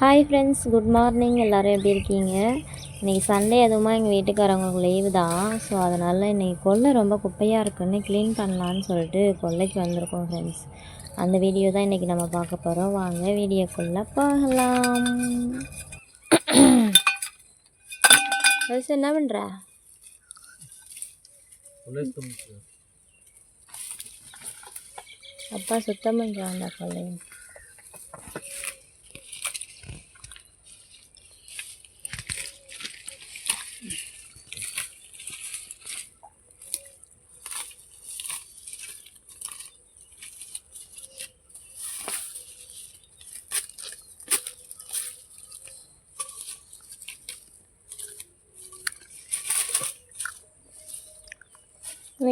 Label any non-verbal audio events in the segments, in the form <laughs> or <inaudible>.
Hi friends good morning எல்லோரும் எப்படி இருக்கீங்க? இன்றைக்கி சண்டே அதுவுமா எங்கள் வீட்டுக்காரவங்களுக்கு லீவு தான். ஸோ அதனால் இன்றைக்கி கொல்லை ரொம்ப குப்பையாக இருக்குன்னு க்ளீன் பண்ணலான்னு சொல்லிட்டு கொல்லைக்கு வந்திருக்கோம் ஃப்ரெண்ட்ஸ் அந்த வீடியோ தான் இன்றைக்கி நம்ம பார்க்க போகிறோம் வாங்க வீடியோக்குள்ளே போகலாம். வயசு என்ன பண்ணுற அப்பா சுத்தம் பண்ணுறாங்க கொல்லையும்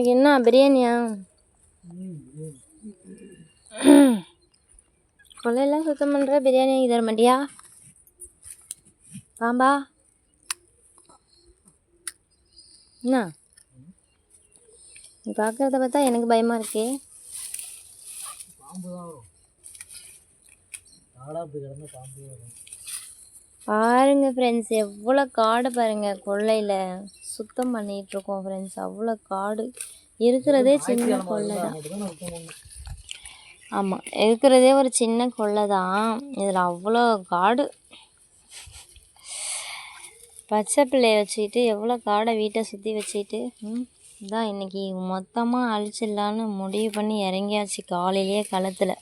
இன்னைக்கு என்ன பிரியாணியா? <clears throat> கொள்ளையெல்லாம் சுத்தம் பண்ணுற பிரியாணி வாங்கி தர மாட்டியா? பாம்பா என்ன? நீ பார்க்குறத பார்த்தா எனக்கு பயமாக இருக்கே. பாருங்க ஃப்ரெண்ட்ஸ் எவ்வளோ காடு பாருங்க கொள்ளையில். சுத்தம் பண்ணிட்டு இருக்கோம் ஃப்ரெண்ட்ஸ் அவ்வளோ காடு. இருக்கிறதே சின்ன கொள்ளை தான். ஆமாம் இருக்கிறதே ஒரு சின்ன கொள்ளை தான். இதில் அவ்வளோ காடு. பச்சை பிள்ளைய வச்சுக்கிட்டு எவ்வளோ காடை வீட்டை சுற்றி வச்சுக்கிட்டு இதான் இன்னைக்கு மொத்தமாக அழிச்சிடலான்னு முடிவு பண்ணி இறங்கியாச்சு காலையிலேயே களத்தில்.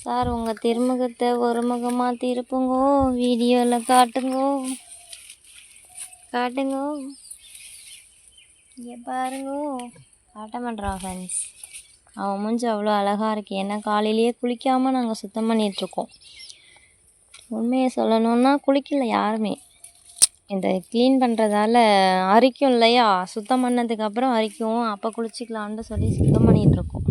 சார் உங்கள் திருமுகத்தை ஒரு முகமாக திருப்புங்கோ வீடியோவில் காட்டுங்கோ. காட்டுங்க இங்கே பாருங்க. காட்ட மாட்றான் ஃப்ரெண்ட்ஸ். அவன் மூஞ்சி அவ்வளோ அழகாக இருக்கு. ஏன்னா காலையிலேயே குளிக்காமல் நாங்கள் சுத்தம் பண்ணிகிட்ருக்கோம் உண்மையை சொல்லணுன்னா குளிக்கல யாருமே. இந்த க்ளீன் பண்ணுறதால அரிக்கும் இல்லையா? சுத்தம் பண்ணதுக்கப்புறம் அரிக்கும். அப்போ குளிச்சிக்கலான்னு சொல்லி சுத்தம் பண்ணிகிட்ருக்கோம்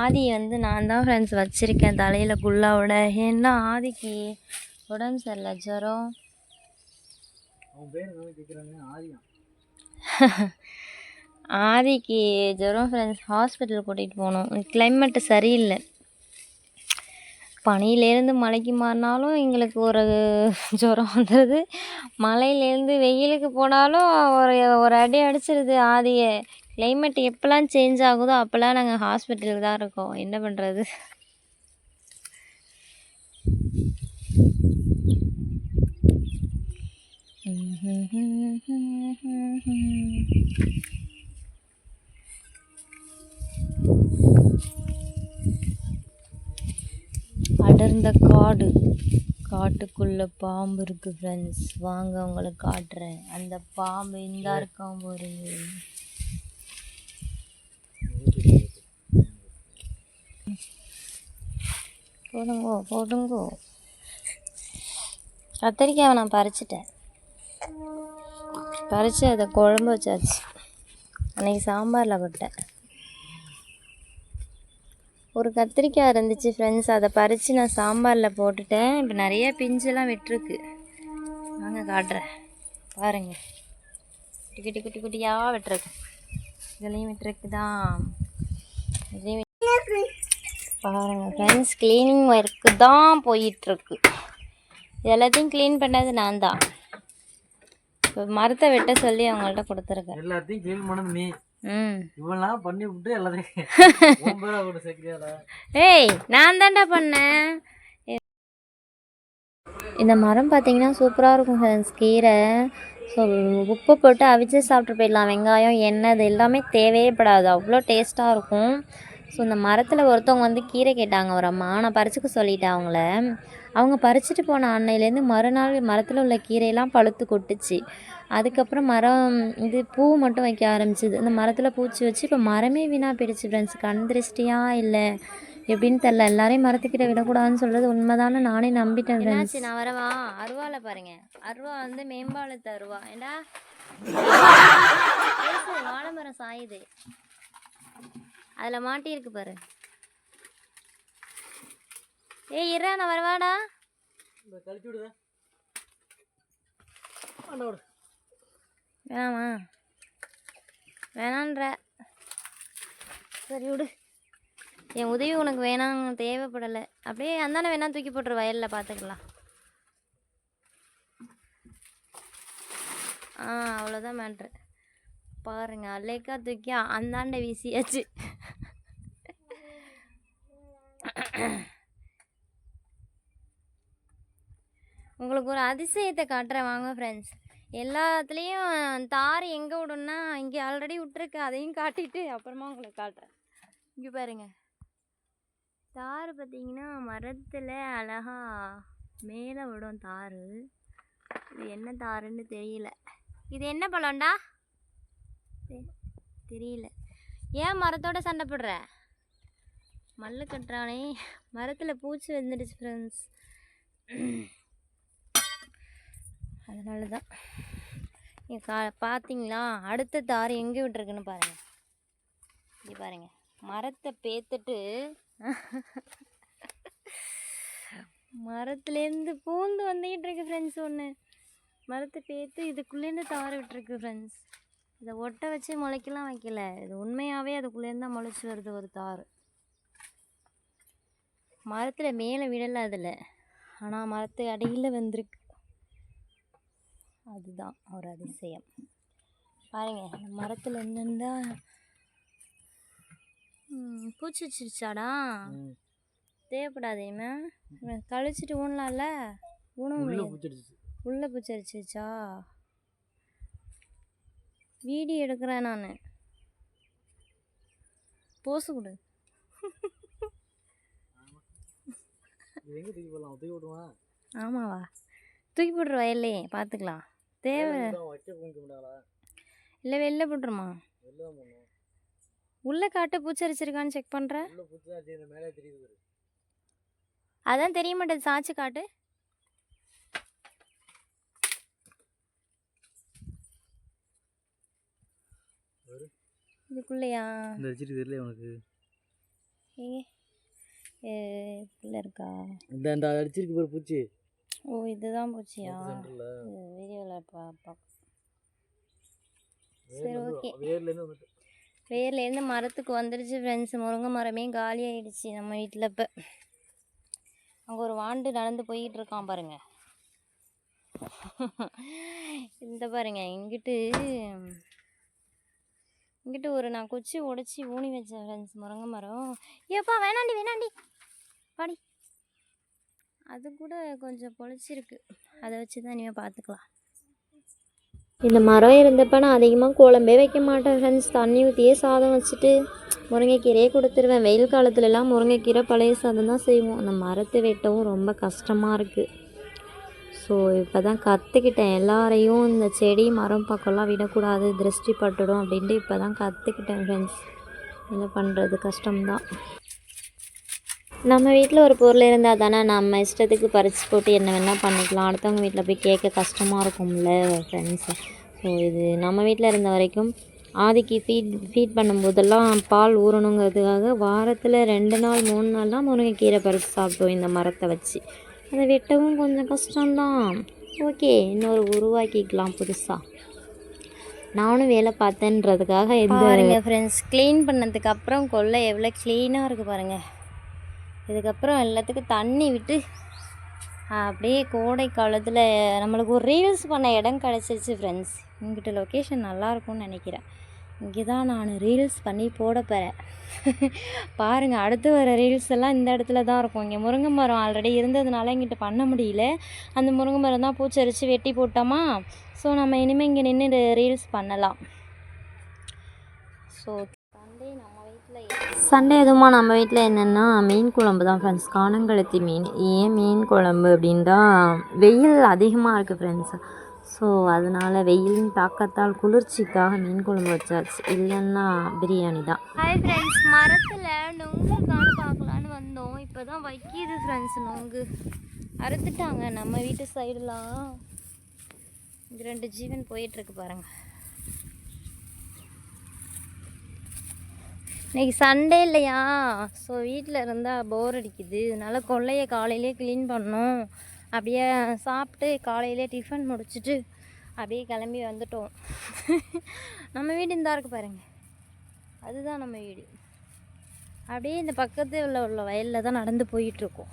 ஆதி வந்து நான் தான் ஃப்ரெண்ட்ஸ் வச்சுருக்கேன் தலையில் குல்லாவோட. ஏன்னா ஆதிக்கு உடம்பு சரியில்லை. ஜுரம் அவன் பேர் என்ன கேட்குறாங்க <laughs> ஆதிக்கு ஜுரம் ஃப்ரெண்ட்ஸ் ஹாஸ்பிட்டல் கூட்டிகிட்டு போனோம். கிளைமேட்டு சரியில்லை. பனியிலேருந்து மழைக்கு மாறினாலும் எங்களுக்கு ஒரு ஜுரம் வந்துடுது மழையிலேருந்து வெயிலுக்கு போனாலும் ஒரு ஒரு அடி அடிச்சிருது ஆதியை. கிளைமேட் எப்போல்லாம் சேஞ்ச் ஆகுதோ அப்போல்லாம் நாங்கள் ஹாஸ்பிட்டலுக்கு தான் இருக்கோம். என்ன பண்ணுறது அடர்ந்த காடு. காட்டுக்குள்ள பாம்பு இருக்கு ஃப்ரெண்ட்ஸ் வாங்க உங்களுக்கு காட்டுறேன். அந்த பாம்பு இந்தா இருக்கான் ஒரு போடுங்கோ போடுங்கோ. கத்திரிக்காவை நான் பறிச்சிட்டேன். பறித்து அதை குழம்பு வச்சாச்சு. அன்றைக்கி சாம்பாரில் போட்டேன் ஒரு கத்திரிக்காய் இருந்துச்சு ஃப்ரெண்ட்ஸ் அதை பறித்து நான் சாம்பாரில் போட்டுட்டேன். இப்போ நிறைய பிஞ்செல்லாம் விட்டுருக்கு. வாங்க காட்டுறேன். பாருங்கள் குட்டி குட்டி குட்டி குட்டியாக விட்டுருக்கு. இதுலேயும் விட்டுருக்கு தான் இதுலேயும் பாருங்க ஃப்ரெண்ட்ஸ் க்ளீனிங் ஒர்க்கு தான் போயிட்டுருக்கு எல்லாத்தையும் க்ளீன் பண்ணது நான் தான். இப்போ மரத்தை வெட்ட சொல்லி அவங்கள்ட்ட கொடுத்துருக்கேன் எல்லாத்தையும் க்ளீன் பண்ணது நீ. இவெல்லாம் பண்ணி விட்டு எல்லாத்தையும் <laughs> ஏய் நான் தான்டா பண்ணேன். இந்த மரம் பார்த்தீங்கன்னா சூப்பராக இருக்கும் ஃப்ரெண்ட்ஸ் கீரை. ஸோ உப்பு போட்டு அவிச்சு சாப்பிட்டு போயிடலாம். வெங்காயம் எண்ணெய் இது எல்லாமே தேவையே படாது. அவ்வளோ டேஸ்ட்டாக இருக்கும். ஸோ இந்த மரத்தில் ஒருத்தவங்க வந்து கீரை கேட்டாங்க. ஒரு அம்மா. நான் பறிச்சுக்க சொல்லிட்டேன் அவங்கள. அவங்க பறிச்சுட்டு போன அன்னையிலேருந்து மறுநாள் மரத்தில் உள்ள கீரையெல்லாம் பழுத்து கொட்டுச்சு. அதுக்கப்புறம் மரம் இது பூ மட்டும் வைக்க ஆரம்பிச்சிது. அந்த மரத்தில் பூச்சி வச்சு இப்போ மரமே வீணாக போயிடுச்சு ஃப்ரெண்ட்ஸ் கண் திருஷ்டியா இல்லை. எப்படின்னு தெரில எல்லாரையும் மரத்துக்கிட்ட விடக்கூடாதுன்னு சொல்கிறது உண்மைதானே நானே நம்பிட்டேன் ஃப்ரெண்ட்ஸ் நான் வரவா அருவால பாருங்க. அருவா வந்து மேம்பாலத்து அருவா. ஏண்டா? <laughs> வாழை மரம் சாயுது. அதில் மாட்டியிருக்கு பாரு. ஏய் இரா நான் வரவாடா கழிச்சு விடுத. வேணாமா? வேணான்ற. சரி விடு. என் உதவி உனக்கு வேணாம் தேவைப்படலை. அப்படியே அந்தானே வேணா தூக்கி போட்டுரு வயலில் பார்த்துக்கலாம் ஆ அவ்வளோதான் மேட்ரு பாருங்க அலேக்கா தூக்கி அந்தாண்ட வீசியாச்சு. உங்களுக்கு ஒரு அதிசயத்தை காட்டுறேன். வாங்க ஃப்ரெண்ட்ஸ் எல்லாத்துலேயும் தார் எங்கே விடும்னா இங்கே ஆல்ரெடி விட்டுருக்கு. அதையும் காட்டிட்டு அப்புறமா உங்களுக்கு காட்டுறேன். இங்கே பாருங்க. தார் பார்த்தீங்கன்னா மரத்தில் அழகாக மேலே விடும் தார். இது என்ன தாருன்னு தெரியல. இது என்ன பழம்டா? தெரியல. ஏன் மரத்தோட சண்டை போடுற? மல்லு கட்டுறானே. மரத்தில் பூச்சி வந்துடுச்சு ஃப்ரெண்ட்ஸ் அதனால தான் நீங்கள் கா பார்த்தீங்களா அடுத்த தார் எங்கே விட்டுருக்குன்னு பாருங்கள் இங்கே பாருங்கள் மரத்தை பேத்துட்டு மரத்துலேருந்து பூந்து வந்துக்கிட்டு இருக்கு ஃப்ரெண்ட்ஸ் ஒன்று மரத்தை பேத்து இதுக்குள்ளேருந்து தார் விட்டுருக்கு ஃப்ரெண்ட்ஸ் இதை ஒட்ட வச்சு முளைக்கலாம் வைக்கல. இது உண்மையாகவே அதுக்குள்ளேருந்து தான் முளைச்சி வருது ஒரு தார். மரத்தில் மேலே விடலை அதில். ஆனால் மரத்து அடியில் வந்திருக்கு. அதுதான் ஒரு அதிசயம். பாருங்க இந்த மரத்தில் இருந்திருந்தா பூச்சி வச்சிருச்சாடா? ம். தேவைப்படாதேமே கழிச்சிட்டு ஊனலாம்ல? ஊன உள்ள முடியாது பூச்சிடுச்சு உள்ள பூச்சி அடிச்சிருச்சா வீடியோ எடுக்கிறேன் நான். போசு கொடு. ஆமாவா. தூக்கி போட்டுரு வயல்லே பார்த்துக்கலாம் தேவை. இல்லை வெளில போட்டுருமா? உள்ளே காட்டு பூச்சி அடிச்சிருக்கான்னு செக் பண்ணுறேன். அதான் தெரிய மாட்டேது சாச்சு காட்டு பாரு. இதுக்குள்ளேயா? இந்த அடிச்சிட்டு தெரியல உனக்கு ஏங்க? இதுக்குள்ளே இருக்கா? இந்த இந்த அடிச்சிருக்கு பாரு பூச்சி. ஓ இதுதான் பூச்சியா? வீடியோவில் பா பா. சரி ஓகே. வேர்லேருந்து மரத்துக்கு வந்துடுச்சு ஃப்ரெண்ட்ஸ் முருங்கை மரமே காலி ஆயிடுச்சு நம்ம வீட்டில் இப்போ. அங்கே ஒரு வாண்டு நடந்து போய்கிட்டு இருக்கான் பாருங்க. <laughs> இந்த பாருங்க இங்கிட்டு இங்கிட்டு ஒரு நான் குச்சி உடச்சி ஊனி வச்சேன் ஃப்ரெண்ட்ஸ் முருங்கை மரம். ஏப்பா வேணாண்டி வேணாண்டி. பாடி அது கூட கொஞ்சம் பொழைச்சிருக்கு. அதை வச்சு தான் இனிமேல் பார்த்துக்கலாம் இந்த மரம் இருந்தப்ப நான் அதிகமாக குழம்பே வைக்க மாட்டேன் ஃப்ரெண்ட்ஸ். தண்ணி ஊற்றியே சாதம் வச்சுட்டு முருங்கைக்கீரையே கொடுத்துருவேன். வெயில் காலத்துலலாம் முருங்கைக்கீரை பழைய சாதம் தான் செய்வோம். அந்த மரத்தை வெட்டவும் ரொம்ப கஷ்டமாக இருக்குது ஸோ இப்போ தான் கற்றுக்கிட்டேன் எல்லாரையும் இந்த செடி மரம் பக்கம்லாம் விடக்கூடாது. திருஷ்டி பட்டுடும் அப்படின்ட்டு இப்போ தான் கற்றுக்கிட்டேன் ஃப்ரெண்ட்ஸ் என்ன பண்ணுறது கஷ்டம்தான். நம்ம வீட்டில் ஒரு பொருள் இருந்தால் தானே நம்ம இஷ்டத்துக்கு பறித்து போட்டு என்ன வேணால் பண்ணிக்கலாம். அடுத்தவங்க வீட்டில் போய் கேட்க கஷ்டமாக இருக்கும்ல ஃப்ரெண்ட்ஸ் ஸோ இது நம்ம வீட்டில் இருந்த வரைக்கும் ஆதிக்கு ஃபீட் ஃபீட் பண்ணும்போதெல்லாம் பால் ஊறணுங்கிறதுக்காக வாரத்தில் ரெண்டு நாள் மூணு நாள் தான் முருங்கைக்கீரை பறித்து சாப்பிட்டோம் இந்த மரத்தை வச்சு. அதை வெட்டவும் கொஞ்சம் கஷ்டம்தான். ஓகே இன்னொரு உருவாக்கிக்கலாம் புதுசாக நானும் வேலை பார்த்தேன்றதுக்காக இந்த பாருங்க ஃப்ரெண்ட்ஸ் க்ளீன் பண்ணதுக்கு அப்புறம் கொல்லை எவ்வளோ க்ளீனாக இருக்குது பாருங்கள் இதுக்கப்புறம் எல்லாத்துக்கும் தண்ணி விட்டு அப்படியே கோடை காலத்தில் நம்மளுக்கு ஒரு ரீல்ஸ் பண்ண இடம் கிடச்சிருச்சு ஃப்ரெண்ட்ஸ் உங்ககிட்ட லொக்கேஷன் நல்லாயிருக்கும்னு நினைக்கிறேன். இங்கே தான் நான் ரீல்ஸ் பண்ணி போட போகிறேன் பாருங்கள் அடுத்து வர ரீல்ஸ் எல்லாம் இந்த இடத்துல தான் இருக்கும். இங்கே முருங்கை மரம் ஆல்ரெடி இருந்ததுனால இங்கிட்ட பண்ண முடியல. அந்த முருங்கை மரம் தான் பூச்சரித்து வெட்டி போட்டோமா? ஸோ நம்ம இனிமேல் இங்கே நின்று ரீல்ஸ் பண்ணலாம். ஸோ சண்டே நம்ம வீட்டில் சண்டே எதுவுமா நம்ம வீட்டில் என்னென்னா மீன் குழம்பு தான் ஃப்ரெண்ட்ஸ் காணங்கழுத்தி மீன். ஏன் மீன் குழம்பு அப்படின்னா வெயில் அதிகமாக இருக்குது ஃப்ரெண்ட்ஸ் ஸோ அதனால் வெயிலின் தாக்கத்தால் குளிர்ச்சிக்காக மீன் குழம்பு வச்சாச்சு. இல்லைன்னா பிரியாணி தான். ஹாய் ஃப்ரெண்ட்ஸ் மரத்தில் நொங்கு காண பார்க்கலான்னு வந்தோம். இப்போ தான் வைக்கிது ஃப்ரெண்ட்ஸ் நொங்கு. அறுத்துட்டாங்க நம்ம வீட்டு சைடெலாம் இது ரெண்டு ஜீவன் போயிட்டுருக்கு பாருங்கள் இன்னைக்கு சண்டே இல்லையா? ஸோ வீட்டில் இருந்தால் போர் அடிக்குது. அதனால கொல்லையை காலையிலே க்ளீன் பண்ணோம் அப்படியே சாப்பிட்டு காலையிலே டிஃபன் முடிச்சிட்டு அப்படியே கிளம்பி வந்துட்டோம். நம்ம வீடு இந்தா இருக்கு பாருங்கள் அதுதான் நம்ம வீடு. அப்படியே இந்த பக்கத்தில் உள்ள வயலில் தான் நடந்து போயிட்டுருக்கோம்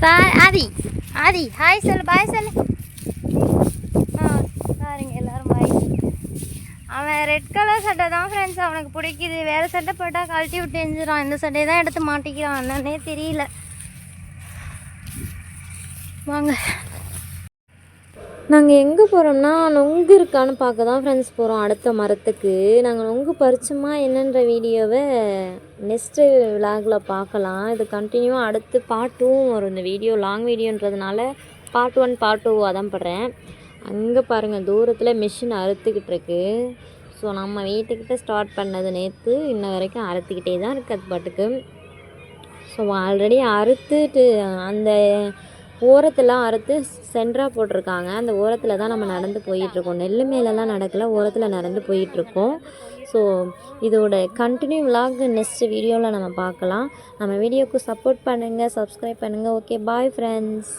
சார் ஆதி ஆதி ஹாய் சொல்லு பாய் சொல்லு ஆ பாருங்க எல்லாரும் பாய் அவன் ரெட் கலர் சட்டை தான் ஃப்ரெண்ட்ஸ் அவனுக்கு பிடிக்குது. வேறு சட்டை போட்டால் கழட்டி விட்டு எஞ்சிடான் இந்த சட்டையை தான் எடுத்து மாட்டிக்கிறான். என்னன்னே தெரியல. வாங்க. நாங்கள் எங்கே போகிறோம்னா நொங்கு இருக்கான்னு பார்க்க தான் ஃப்ரெண்ட்ஸ் போகிறோம் அடுத்த மரத்துக்கு. நாங்கள் நொங்கு பறிச்சோமா என்னன்ற வீடியோவை நெக்ஸ்ட்டு விலாகில் பார்க்கலாம். இது கண்டினியூவாக அடுத்து பார்ட் டூவும் வரும். இந்த வீடியோ லாங் வீடியோன்றதுனால பார்ட் ஒன் பார்ட் டூ அதான் படுறேன். அங்கே பாருங்கள் தூரத்தில் மிஷின் அறுத்துக்கிட்டு இருக்கு ஸோ நம்ம வீட்டுக்கிட்ட ஸ்டார்ட் பண்ணது நேற்று இன்ன வரைக்கும் அறுத்துக்கிட்டே தான் இருக்குது அது பாட்டுக்கு. ஸோ ஆல்ரெடி அறுத்துட்டு அந்த ஓரத்தெல்லாம் அறுத்து சென்டராக போட்டிருக்காங்க. அந்த ஓரத்தில் தான் நம்ம நடந்து போயிட்டுருக்கோம். நெல் மேலெல்லாம் நடக்கல ஓரத்தில் நடந்து போயிட்டுருக்கோம். ஸோ இதோட கண்டினியூ விலாக் நெக்ஸ்ட் வீடியோவில் நம்ம பார்க்கலாம். நம்ம வீடியோக்கு சப்போர்ட் பண்ணுங்கள் சப்ஸ்கிரைப் பண்ணுங்கள் ஓகே பாய் ஃப்ரெண்ட்ஸ்